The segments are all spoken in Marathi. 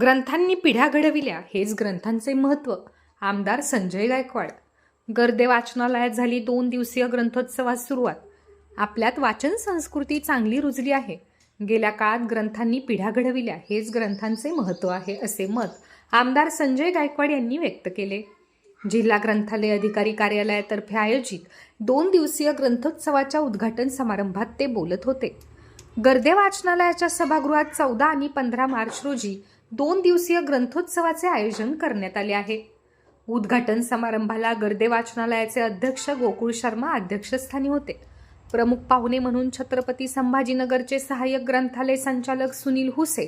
ग्रंथांनी पिढ्या घडविल्या हेच ग्रंथांचे महत्त्व आमदार संजय गायकवाड. गर्दे वाचनालयात झाली दोन दिवसीय ग्रंथोत्सवात सुरुवात. आपल्यात वाचन संस्कृती चांगली रुजली आहे. गेल्या काळात ग्रंथांनी पिढ्या घडविल्या हेच ग्रंथांचे महत्त्व आहे असे मत आमदार संजय गायकवाड यांनी व्यक्त केले. जिल्हा ग्रंथालय अधिकारी कार्यालयातर्फे आयोजित दोन दिवसीय ग्रंथोत्सवाच्या उद्घाटन समारंभात ते बोलत होते. गर्दे वाचनालयाच्या सभागृहात चौदा आणि पंधरा मार्च रोजी दोन दिवसीय ग्रंथोत्सवाचे आयोजन करण्यात आले आहे. उद्घाटन समारंभाला गर्दे वाचनालयाचे अध्यक्ष गोकुळ शर्मा अध्यक्षस्थानी होते. प्रमुख पाहुणे म्हणून छत्रपती संभाजीनगरचे सहाय्यक ग्रंथालय संचालक सुनील हुसे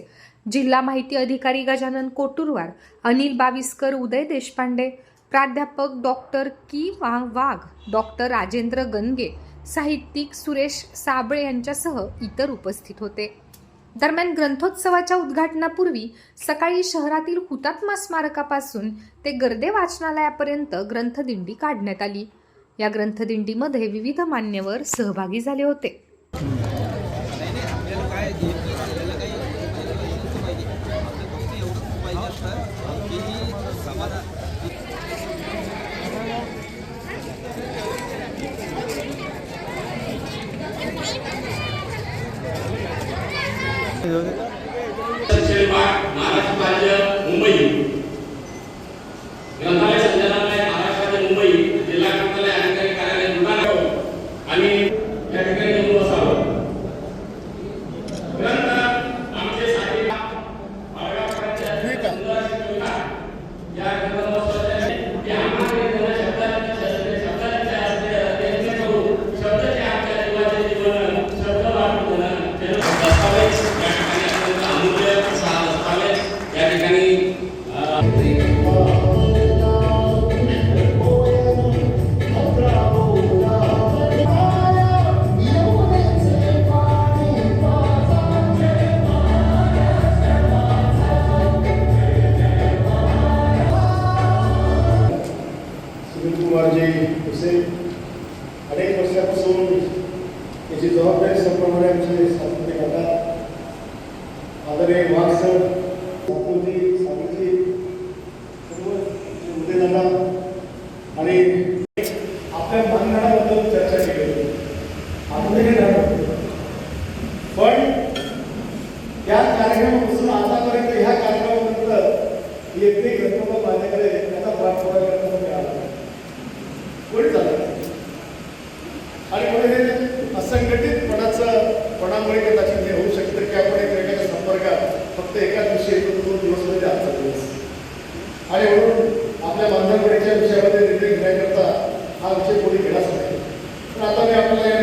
जिल्हा माहिती अधिकारी गजानन कोटुरवार अनिल बाविस्कर उदय देशपांडे प्राध्यापक डॉक्टर की वा वाघ डॉक्टर राजेंद्र गणगे साहित्यिक सुरेश साबळे यांच्यासह इतर उपस्थित होते. दरम्यान ग्रंथोत्सवाच्या उद्घाटनापूर्वी सकाळी शहरातील हुतात्मा स्मारकापासून ते गर्दे वाचनालयापर्यंत ग्रंथदिंडी काढण्यात आली. या ग्रंथदिंडीमध्ये विविध मान्यवर सहभागी झाले होते. ঠিক আছে कुमारजी हुसेन अनेक वर्षापासून याची जबाबदारी संपवणारे आमचे सांस्कृतिक आता आदरणीय वाघ सर सातवजी सावंतजी सर्व आमचे आणि आपल्या मानधनाबद्दल चर्चा केली होती. अजूनही पण या कार्यक्रमापासून आतापर्यंत ह्या कार्यक्रमापर्यंत एकही ग्रंथपाल माझ्याकडे त्याचा प्राप्त मिळाला कोणी झालं आणि म्हणून हे असंघटितपणाचं पणामुळे कदाचित हे होऊ शकतं की आपण एकमेकांच्या संपर्कात फक्त एका दिवशी येतो दोन दिवस म्हणजे आजचा दिवस आणि म्हणून आपल्या बांधवडीच्या विषयामध्ये निर्णय घेण्याकरता हा विषय कोणी घेणारच नाही. पण आता मी आपल्याला या